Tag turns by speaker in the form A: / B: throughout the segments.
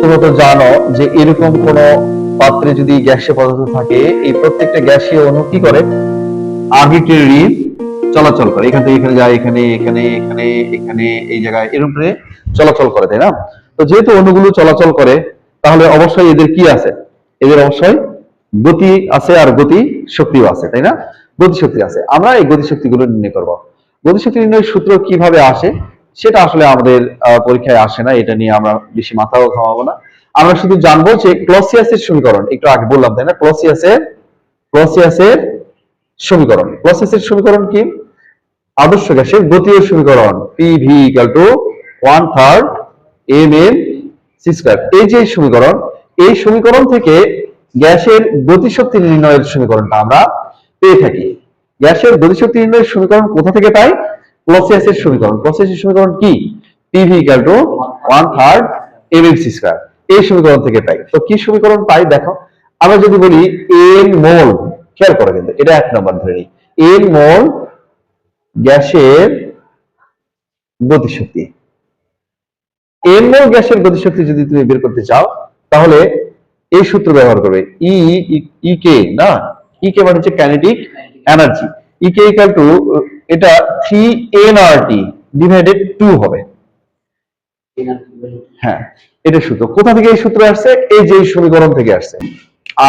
A: তোমরা তো জানো যে এরকম কোন পাত্রে যদি গ্যাসীয় পদার্থ থাকে, এই প্রত্যেকটা গ্যাসীয় অণু কি করে? আর্বিট্রারি চলাচল করে। এখান থেকে এখানে যায়, এখানে এখানে এখানে এখানে, এই জায়গায় এরকম করে চলাচল করে, তাই না? তো যেহেতু অণুগুলো চলাচল করে, তাহলে অবশ্যই এদের কি আছে? এদের অবশ্যই গতি আছে আর গতি শক্তিও আছে, তাই না? গতি শক্তি আছে। আমরা এই গতি শক্তিগুলো নির্ণয় করব। গতি শক্তি নির্ণয়ের সূত্র কীভাবে আসে? সেটা আসলে আমাদের পরীক্ষায় আসে না, এটা নিয়ে আমরা বেশি মাথাও ঘামাবো না। আমরা শুধু জানব যে ক্লসিয়াসের সমীকরণ, একটু আগে বললাম, তাই না? ক্লসিয়াসের ক্লসিয়াসের সমীকরণ। ক্লসিয়াসের সমীকরণ কি? আদর্শ গ্যাসের গতীয় সমীকরণ PV equal to one third M M C square এই যে সমীকরণ, এই সমীকরণ থেকে গ্যাসের গতিশক্তি নির্ণয়ের সমীকরণটা আমরা পেয়ে থাকি। গ্যাসের গতিশক্তি নির্ণয়ের সমীকরণ কোথা থেকে পাই? ক্লসিয়াসের সমীকরণ। ক্লসিয়াসের সমীকরণ কি? PV equal to one third M M C square এই সমীকরণ থেকে পাই। তো কি সমীকরণ পাই? দেখো, আমরা যদি বলি এন মোল, খেয়াল করে কিন্তু, এটা এক নম্বর ধরে নিই। এন মোল গ্যাসের গতিশক্তি। এন মোল গ্যাসের গতিশক্তি যদি তুমি বের করতে চাও, তাহলে এই সূত্র ব্যবহার করবে। ই ই কে না? ই কে মানে হচ্ছে kinetic energy E K equal to এটা three N R T divided two হবে। হ্যাঁ এটা সূত্র। কোথা থেকে এই সূত্র আসছে? এই যে সমীকরণ থেকে আসছে।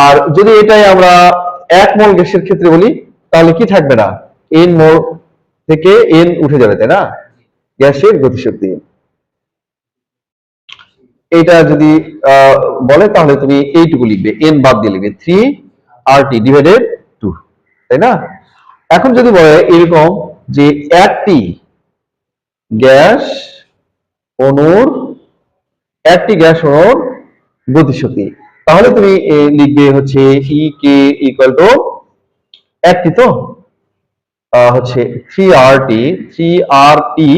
A: আর যদি এটাই আমরা এক মোল গ্যাসের ক্ষেত্রে বলি, তাহলে কি থাকবে না? এন মোল থেকে এন উঠে যাবে, তাই না? গ্যাসের গতিশক্তি। এটা যদি বলে, তাহলে তুমি এইটুকু লিখবে। এন বাদ দিয়ে লিখবে three R T divided two তাই না? এখন যদি বলে এরকম যে একটি গ্যাস অনুর একটি গ্যাস অনুর গতিশক্তি, তাহলে তুমি লিখবে হচ্ছে ই কে ইকুয়াল টু একটি তো? হচ্ছে three R T three R T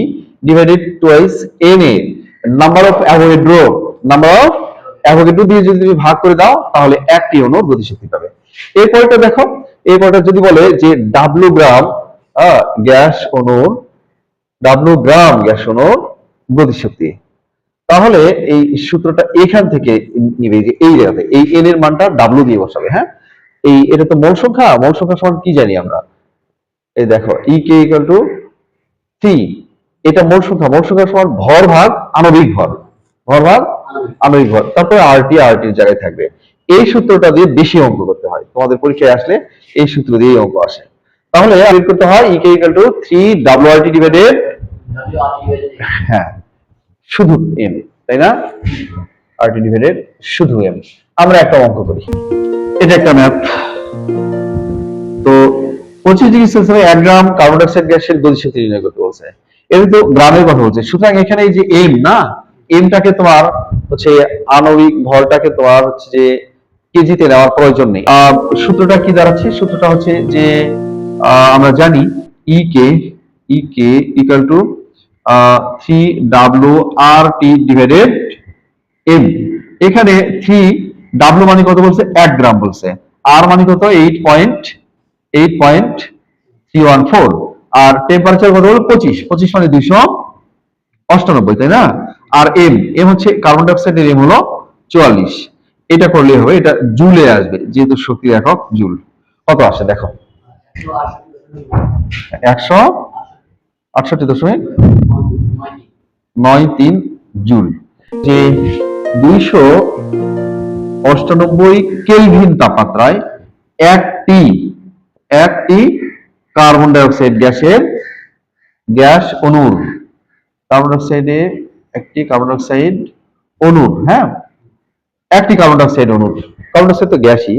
A: divided twice N A number of Avogadro number of Avogadro দিয়ে যদি তুমি ভাগ করে দাও, তাহলে একটি অনুর গতিশক্তি পাবে। এরপরটা দেখো এরপরটা যদি বলে যে ডাব্লু গ্রাম গ্যাস অণুর ডাব্লু গ্রাম গ্যাস অণুর গতিশক্তি। তাহলে এই সূত্রটা এখান থেকে নিবে যে এই জায়গাতে, এই এন এর মানটা ডাব্লু দিয়ে বসাবে হ্যাঁ? এই এটা তো মোল সংখ্যা মোল সংখ্যা সমান কি জানি আমরা? এই দেখো E K equal to three এটা মোল সংখ্যা মোল সংখ্যা সমান ভর ভাগ আণবিক ভর। ভর ভাগ আণবিক ভর, তারপরে আরটি আরটির জায়গায় থাকবে। এই সূত্রটা দিয়ে বেশি অঙ্ক করতে হয়, তোমাদের পরীক্ষায় আসলে এই সূত্র দিয়ে অঙ্ক আসে। তাহলে বের করতে হয় E K equal to three W RT divided হ্যাঁ শুধু এম তাই না? আরটি ডিভাইডেড শুধু এম আমরা একটা অঙ্ক করি। এটা একটা ম্যাপ। তো পঁচিশ ডিগ্রি সেলসিয়াসে এক গ্রাম কার্বন ডাইঅক্সাইড গ্যাসের গতিশক্তি নির্ণয় করতে বলছে। এটা তো গ্রামের কথা বলছে। সুতরাং এখানে এই যে এম না এমটাকে তোমার হচ্ছে আণবিক ভরটাকে তোমার হচ্ছে যে কেজিতে নেওয়ার প্রয়োজন নেই। সূত্রটা কি দাঁড়াচ্ছে? সূত্রটা হচ্ছে যে আমরা জানি E K E K equal to three W R T divided M এখানে থ্রি ডাব্লু মানে কত বলছে? এক গ্রাম বলছে। আর মানে কত? Eight point eight point three one four আর টেম্পারেচার কত হলো পঁচিশ। পঁচিশ মানে দুইশো অষ্টানব্বই, তাই না? আর এম এম হচ্ছে কার্বন ডাইঅক্সাইডের এম হলো চুয়াল্লিশ। এটা করলে হবে, এটা জুলে আসবে, যেহেতু শক্তির একক জুল। কত আসে দেখো? একশো আটষট্টি দশমিক নয় তিন জুল। যে দুইশো অষ্টানব্বই কেলভিন তাপমাত্রায় একটি একটি কার্বন ডাইঅক্সাইড গ্যাসের গ্যাস অণুর কার্বন ডাইঅক্সাইডে একটি কার্বন ডাইঅক্সাইড অণুর হ্যাঁ? একটি কার্বন ডাইঅক্সাইড অণুর কার্বন ডাইঅক্সাইড তো গ্যাসই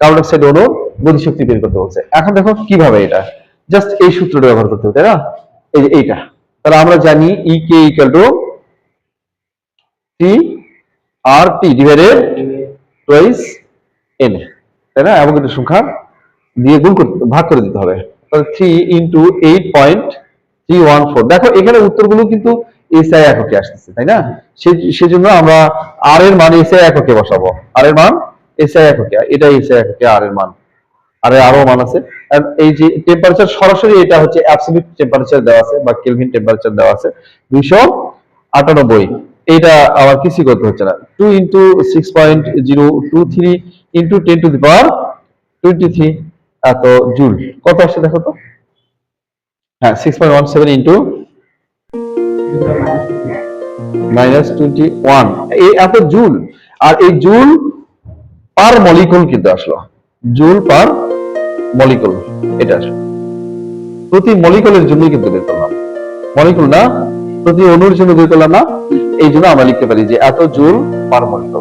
A: কার্বন ডাইঅক্সাইড অণুর গতিশক্তি বের করতে বলছে। এখন দেখো কীভাবে এটা? জাস্ট এই সূত্রটা ব্যবহার করতে হবে, তাই না? এই যে এইটা। তাহলে আমরা জানি E K equal to T R T divided twice N তাই না? এবং একটা সংখ্যা দিয়ে গুণ করতে, ভাগ করে দিতে হবে। তাহলে three into eight point three one four দেখো এখানে উত্তরগুলো কিন্তু এসআই এককে আসতেছে, তাই না? সেজন্য আমরা আর এর মান এসআই এককে বসাবো। আর এর মান এসআই এককে এটা এসআই এককে আর এর মান। আর এর আরও মান আছে। এই যে টেম্পারেচার সরাসরি এটা হচ্ছে অ্যাবসলিউট টেম্পারেচার দেওয়া আছে বা কেলভিন টেম্পারেচার দেওয়া আছে, দুইশো আটানব্বই। এটা আবার কিছু করতে হচ্ছে না। Two into six point zero two the power twenty three এত জুল কত আসছে দেখো তো? হ্যাঁ six point one seven into minus twenty one এই এত জুল আর এই জুল পার মলিকুল কিন্তু আসলো। জুল পার মলিকুল এটা আসলো। প্রতি মলিকুলের জন্য কিন্তু বের করলাম। মলিকুল না, প্রতি অনুর জন্য বের করলাম না। এই জন্য আমরা লিখতে পারি যে এত জুল পার মলিকুল